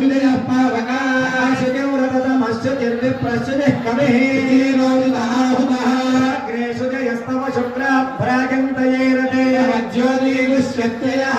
శ్రీరన్నాగశ్చుదయ పావకా సుజౌరతమశ్చుతిర్విప్రశ్చుతిః కవిః అగ్రే సుజయస్తవ శుక్ర భ్రాజంతయేరతే జ్యోతిర్విశ్వత్యయః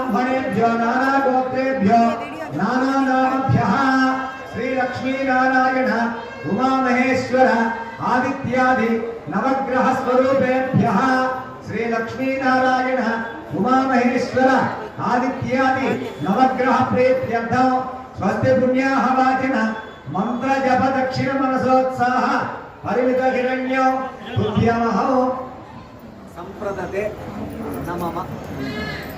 ఏతేభ్యో బ్రాహ్మణేభ్యో నానాగోత్రేభ్యో నానానామభ్యः శ్రీలక్ష్మీనారాయణ ఉమామహేశ్వర ఆదిత్యాది నవగ్రహ స్వరూపేభ్యः శ్రీలక్ష్మీనారాయణ ఉమామహేశ్వర ఆదిత్యాది నవగ్రహ ప్రీత్యర్థం స్వస్తి పుణ్యాహ వాచిన మంత్ర జప దక్షిణ మనసోత్సాహ పరిమిత హిరణ్యం తుభ్యమహం సంప్రదతే నమమ. వాస్తవాస్పదే సద్గుణాని హత్వాన్ స్వవేశోనమేవ భవానః మహే ప్రతితన్నో